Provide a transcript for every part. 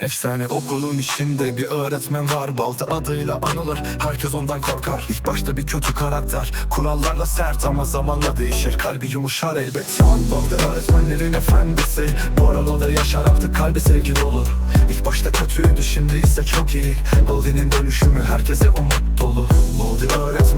Efsane okulun içinde bir öğretmen var. Balta adıyla anılır. Herkes ondan korkar. İlk başta bir kötü karakter. Kurallarla sert ama zamanla değişir. Kalbi yumuşar elbet. Balta öğretmenlerin efendisi. Boralo'da yaşar artık kalbi sevgi dolu İlk başta kötüydü şimdi ise çok iyi. Baldi'nin dönüşümü herkese umut dolu. Baldi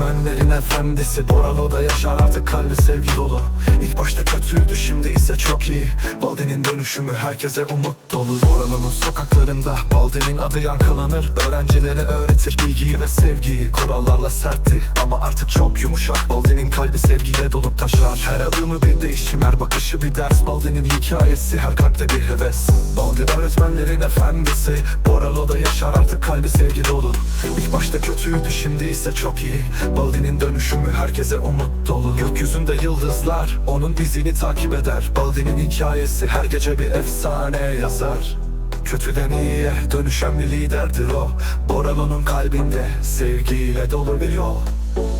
öğretmenlerin efendisi. Boralo'da yaşar artık kalbi sevgi dolu. İlk başta kötüydü şimdi ise çok iyi. Baldi'nin dönüşümü herkese umut dolu. Boralo'nun sokaklarında Baldi'nin adı yankılanır. Öğrencilere öğretir bilgiyi ve sevgiyi. Kurallarla sertti ama artık çok yumuşak. Baldi'nin kalbi sevgiyle dolup taşar. Her adımı bir değişim her bakışı bir ders. Baldi'nin hikayesi her kalpte bir heves. Baldi öğretmenlerin efendisi. Boralo'da yaşar artık kalbi sevgi dolu. İlk başta kötüydü şimdi ise çok iyi Baldi'nin dönüşümü herkese umut dolu. Gökyüzünde yıldızlar onun izini takip eder. Baldi'nin hikayesi her gece bir efsane yazar. Kötüden iyiye dönüşen bir liderdir o. Boralo'nun kalbinde sevgiyle dolu bir yol.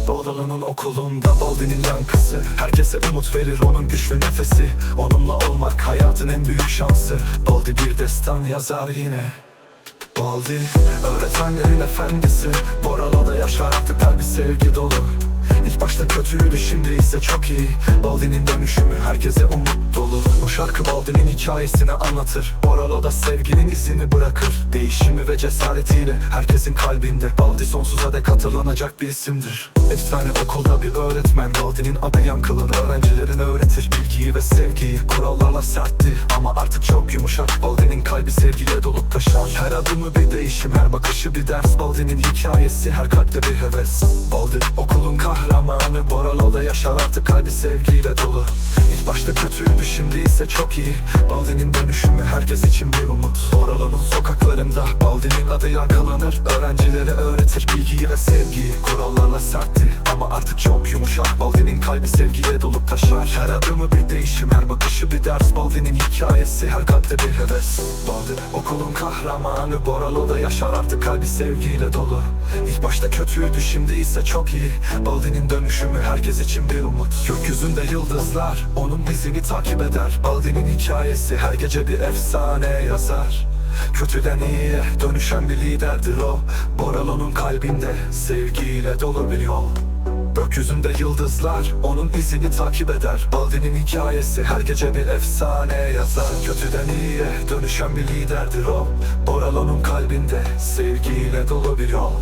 Boralo'nun okulunda Baldi'nin yankısı. Herkese umut verir onun güçlü nefesi. Onunla olmak hayatın en büyük şansı. Baldi bir destan yazar yine Baldi öğretmenlerin efendisi. Boralo'da yaşar artık kalbi sevgi dolu. İlk başta kötüydü şimdi ise çok iyi. Baldi'nin dönüşümü herkese umut dolu. Bu şarkı Baldi'nin hikayesini anlatır. Boralo'da sevginin izini bırakır. Değişimi ve cesaretiyle herkesin kalbinde Baldi sonsuza dek hatırlanacak bir isimdir. Efsane okulda bir öğretmen Baldi'nin adı yankılanır. Öğrencilerine öğretir bilgiyi ve sevgiyi Kurallarla sertti ama artık çok yumuşak. Baldi'nin kalbi sevgiyle dolup taşar Her adımı bir değişim her bakışı bir ders. Baldi'nin hikayesi her kalpte bir heves. Baldi okulun kahramanı. Boralo'da yaşar artık kalbi sevgiyle dolu. İlk başta kötüydü şimdi ise çok iyi. Baldi'nin dönüşümü herkes için bir umut. Boralo'nun sokaklarında Baldi'nin adı yankılanır Öğrencilere öğretir bilgiyi ve sevgiyi. Kurallarla sertti ama artık çok yumuşak. Baldi'nin kalbi sevgiyle dolup taşar. Her adımı bir değişim her bakışı bir ders. Baldi'nin hikayesi her kalpte bir heves. Baldi okulun kahramanı Boralo'da yaşar artık kalbi sevgiyle dolu. İlk başta kötüydü şimdi ise çok iyi. Baldi'nin dönüşümü herkes için bir umut. Gökyüzünde yıldızlar onun izini takip eder. Baldi'nin hikayesi her gece bir efsane yazar. Kötüden iyiye dönüşen bir liderdir o. Boralo'nun kalbinde sevgiyle dolu bir yol Gökyüzünde yıldızlar onun izini takip eder. Baldi'nin hikayesi her gece bir efsane yazar. Kötüden iyiye dönüşen bir liderdir o. Boralo'nun kalbinde sevgiyle dolu bir yol.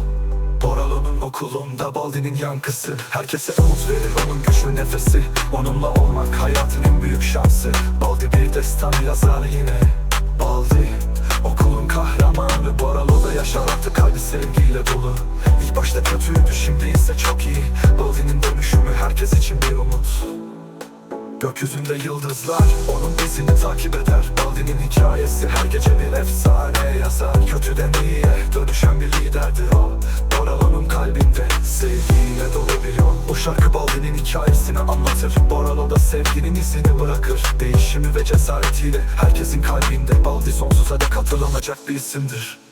Boralo'nun okulunda Baldi'nin yankısı. Herkese umut verir onun güçlü nefesi. Onunla olmak hayatın en büyük şansı. Baldi bir destan yazar yine. Baldi okulun kahramanı. Boralo'da yaşar artık kalbi sevgiyle dolu başta kötüydü şimdi ise çok iyi. Baldi'nin dönüşümü herkes için bir umut. Gökyüzünde yıldızlar onun izini takip eder. Baldi'nin hikayesi her gece bir efsane yazar. Kötüden iyiye dönüşen bir liderdir o. Boralo'nun kalbinde sevgiyle dolu bir yol. Bu şarkı Baldi'nin hikayesini anlatır. Boralo'da sevginin izini bırakır. Değişimi ve cesaretiyle herkesin kalbinde Baldi sonsuza dek hatırlanacak bir isimdir